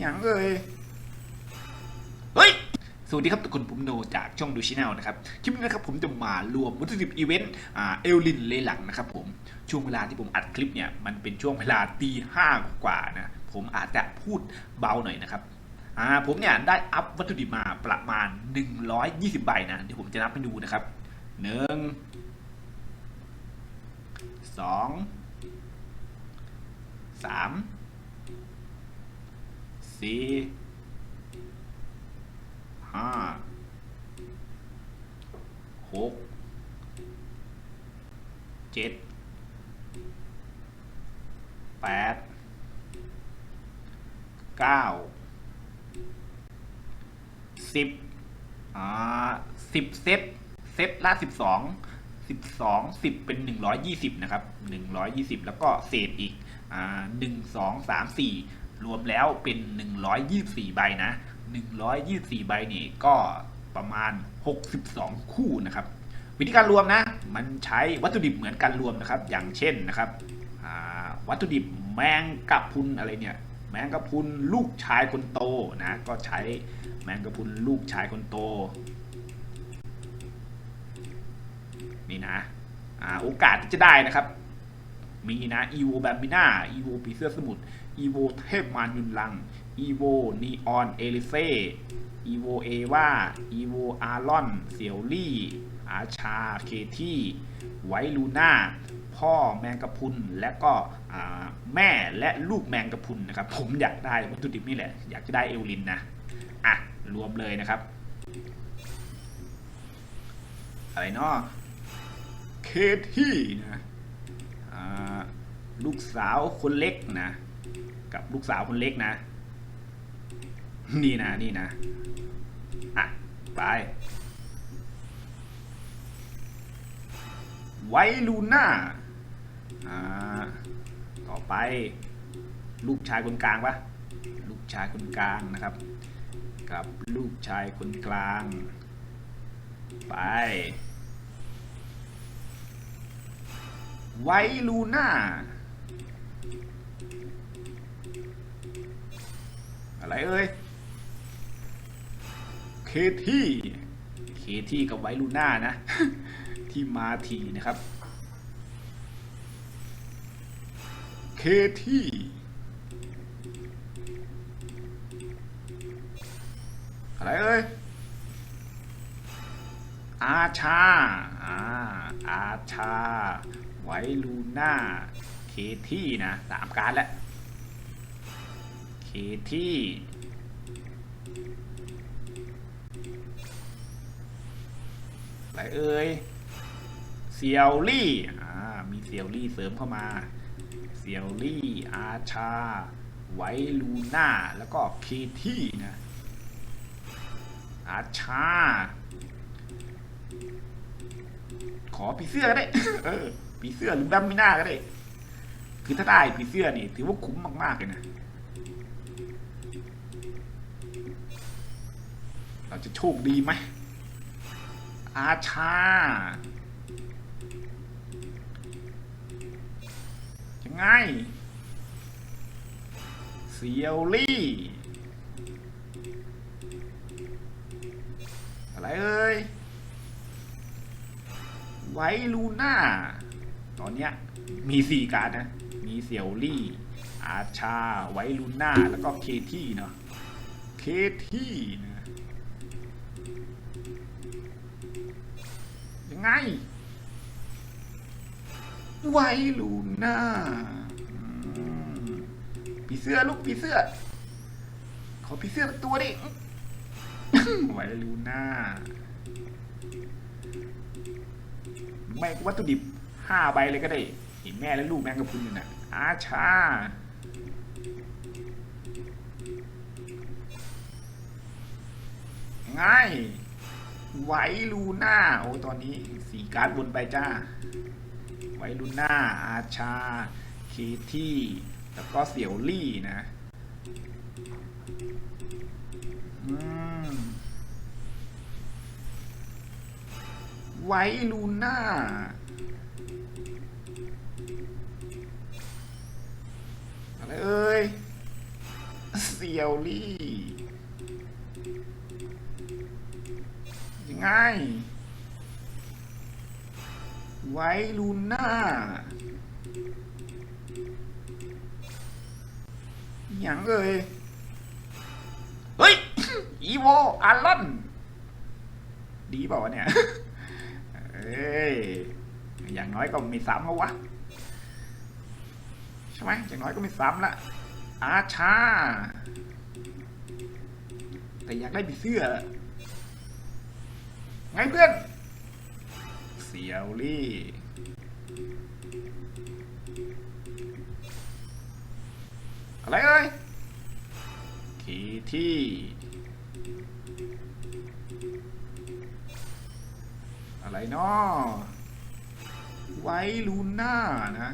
อย่างเอ่ยเฮ้ย สวัสดีครับทุกคนผมโนจากช่องดูชิแนลนะครับ คลิปนี้นะครับผมจะมารวมวัตถุดิบอีเวนต์อ่าเอลลินเลหลังนะครับผม ช่วงเวลาที่ผมอัดคลิปเนี่ย มันเป็นช่วงเวลาตีห้ากว่านะ ผมอาจจะพูดเบาหน่อยนะครับอ่าผมเนี่ยได้อัพวัตถุดิบมาประมาณ 120 ใบนะ เดี๋ยวผมจะนับให้ดูนะครับ หนึ่ง สอง สาม สี่ห้าหกเจ็ดแปดเก้าสิบอ่าสิบเซตเซตละสิบสองสิบสองสิบเป็นหนึ่งร้อยยี่สิบนะครับหนึ่งร้อยยี่สิบแล้วก็เศษอีกอ่าหนึ่งสองสามสี่ รวมแล้วเป็นหนึ่งร้อยยี่สี่ใบนะหนึ่งร้อยยี่สี่ใบนี่ก็ประมาณหกสิบสองคู่นะครับ วิธีการรวมนะ มันใช้วัตถุดิบเหมือนกันรวมนะครับ อย่างเช่นนะครับวัตถุดิบแมงกะพุนอะไรเนี่ย แมงกะพุนลูกชายคนโตนะ ก็ใช้แมงกะพุนลูกชายคนโต นี่นะอ่าโอกาสที่จะได้นะครับ มีนะอีโวแบมบิน่าอีโวปีเสื้อสมุทรอีโวเทพมานยุนลังอีโวนีออนเอลิเซ่อีโวเอวาอีโวอารอนเซียวลี่ อาชา เคที่ ไวลูน่า พ่อแมงกะพุน และก็แม่และลูกแมงกะพุนนะครับ ผมอยากได้วัตถุดิบนี่แหละ อยากจะได้เอลลินนะ อะ รวมเลยนะครับ อะไรเนาะ เคที่นะ อ่า ลูกสาวคนเล็กนะ กับลูกสาวคนเล็กนะ นี่นะนี่นะอะไปไวลูน่าอ่าต่อไป ลูกชายคนกลางปะลูกชายคนกลางนะครับ กับลูกชายคนกลาง ไปไวลูน่า อะไรเอ่ย เคที่ เคที่กับไวลูน่านะ ที่มาทีนะครับ เคที่อะไรเอ่ย อาชา อ่า อาชา ไวลูน่า เคที่นะสามการดแล้ว เคที่อะไรเอ่ยเซียวลี่อ่ามีเซียวลี่เสริมเข้ามาเซียวลี่อาชา ไวลูน่า แล้วก็เคที่นะอาชา ขอผีเสื้อก็ได้เออผีเสื้อหรือแบมมิน่าก็ได้ คือถ้าได้ผีเสื้อนี่ ถือว่าคุ้มมาก ๆ เลยนะ เราจะโชคดีไหม อาชา ยังไง เซียวลี่ อะไรเอ่ย ไวลูน่า ตอนเนี้ยมีสี่การดนะ มีเซียวลี่ อาชา ไวลูน่า แล้วก็เคที่เนาะ เคที่นะ ยังไงไวลูน่าอืมผีเสื้อลูกผีเสื้อ ขอผีเสื้อสักตัวดิไวลูน่าแม่งวัตถุดิบห้าใบเลยก็ได้เห็นแม่และลูกแมงกะพรุนอยู่น่ะอาชา ง่ไวลูน่าโอ้ตอนนี้สีการ์ดวนไปจ้า ไวลูน่า อาชา เคที่ แล้วก็เสี่ยวลี่นะอืมไวลูน่า อะไรเอ่ยเซียวลี่ ไง ไว้ลูน่า อย่างเอ่ย เฮ้ย อีโวอารอนดีเปล่าวะเนี่ย เอ้ย อย่างน้อยก็มีสามแล้ววะ ใช่ไหมอย่างน้อยก็มีสามละอาชา แต่อยากได้ผีเสื้อ ไงเพื่อน เสียวลี่อะไรเอ่ยคีที่อะไรเนาะไว้ลูน่านะ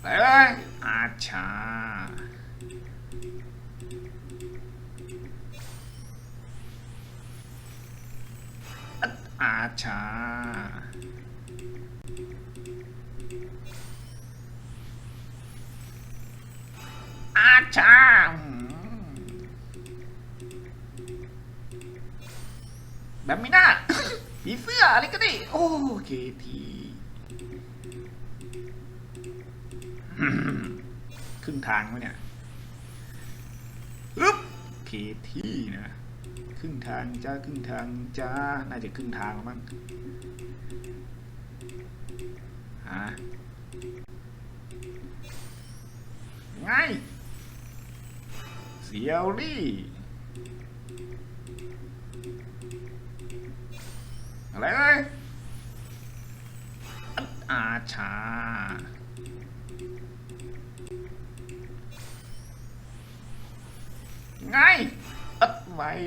ไปเลยอาชา อาชา อาชาอืมแบบไม่น่าผีเสื้ออะไรก็ได้ โอเคทีอืมครึ่งทางวะเนี่ยอึ๊บเคที่นะ ครึ่งทางจ้าครึ่งทางจ้าน่าจะครึ่งทางมั้งฮะไงเสียวลี่อะไรเอ้ยอาชา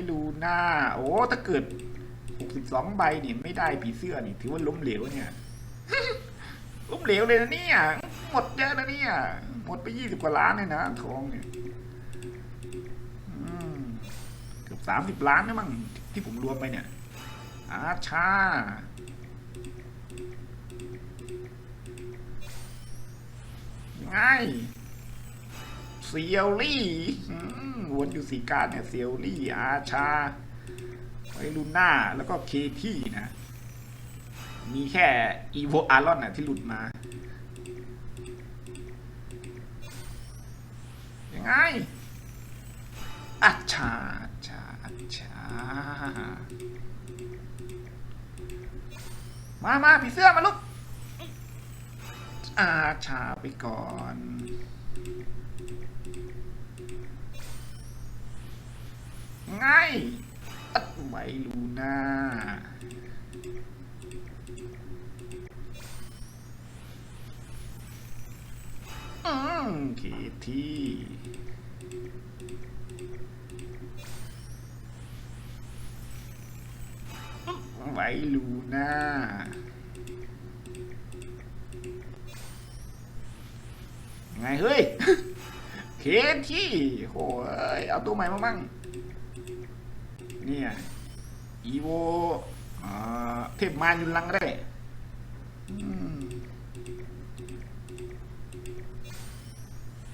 ดไว้ดูหน้าโอ้ถ้าเกิด 62 ใบนี่ไม่ได้ผีเสื้อนี่ถือว่าล้มเหลวเนี่ยล้มเหลวเลยนะเนี่ย หมดเยอะนะเนี่ย หมดไป 20 กว่าล้านเลยนะทองเนี่ยเกือบ 30 ล้านนะมั้งที่ผมรวมไปเนี่ย อาชาไง เซียวลี่วนอยู่สีการเนี่ยเซียวลี่อาชาไวลูน่าแล้วก็เคที่นะ มีแค่อีโวอารอนน่ะที่หลุดมา ยังไงอาชาอาชาอาชา มามาผีเสื้อมาลุกอาชาไปก่อน ไงอัดไว้ลูน่าอืมเคที่ไว้ลูน่าไงเฮ้ย เคที่โหยเอาตัวใหม่มาบ้าง เนี่ยอีโวเทพมายุนลังก็ได้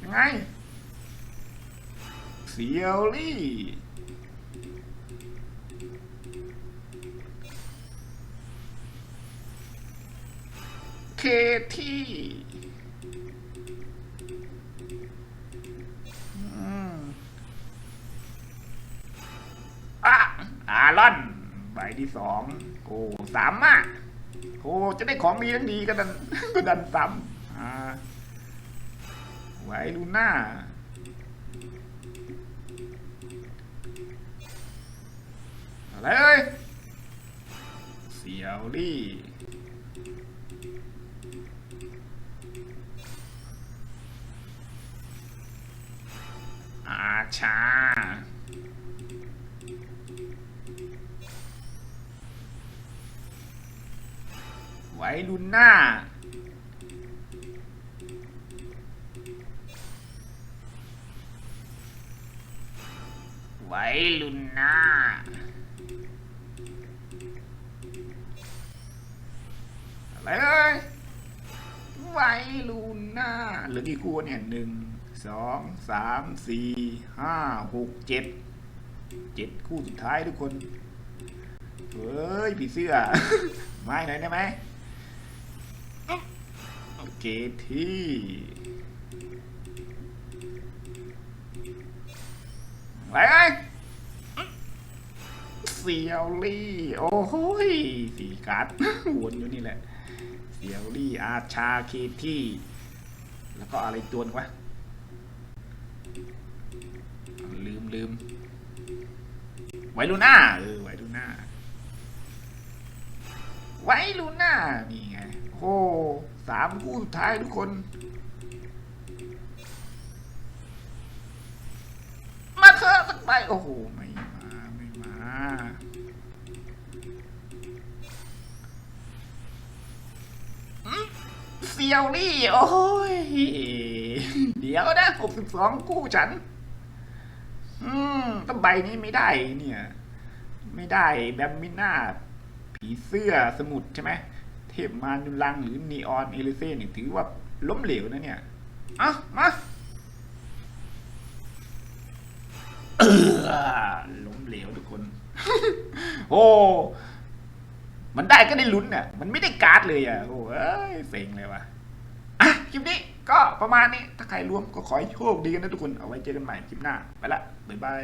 ยังไงเซียวลี่เคที่ อารอนใบที่สองโอ้สามอะโอ้จะได้ของดีทั้งดีก็ดันก็ดันซ้ำอ่าไว้ลูน่าอะไรเอ้ยเสียวลี่อาชา ไว้ลุนหน้า ไว้ลุนหน้าไรเอ้ยไวลูน่าเหลือกี่คู่เนี่ยหนึ่งสองสามสี่ห้าหกเจ็ดเจ็ดคู่สุดท้ายทุกคน เฮ้ยผีเสื้อ ไม่หน่อยได้ไหม โอเคที่ไปไงเซียวลี่ โอ้โหสี่การ์ดวนอยู่นี่แหละเซียวลี่อาชาเคที่ แล้วก็อะไรตัวนึงวะลืมลืมไวลูน่าเออไวลูน่าไวลูน่านี่ไงโอ้ สามคู่สุดท้ายทุกคน มาเถอะสักใบโอ้โห ไม่มา ไม่มา เซียวลี่ โอ้ย เดี๋ยวนะหกสิบสองกู้ฉัน อืมตั้งใบนี้ไม่ได้เนี่ย ไม่ได้แบมมิน่า ผีเสื้อสมุทรใช่ไหม เทพมานุลังหรือนีออนเอลิเซ่เนี่ยถือว่าล้มเหลวนะเนี่ยอะมาเออล้มเหลวทุกคน โอ้ มันได้ก็ได้ลุ้นน่ะ มันไม่ได้การ์ดเลยอะโอ้เอ้ยเซ็งเลยว่ะ อะ คลิปนี้ก็ประมาณนี้ ถ้าใครร่วมก็ขอให้โชคดีกันนะทุกคน เอาไว้เจอกันใหม่คลิปหน้า ไปละ บ๊ายบาย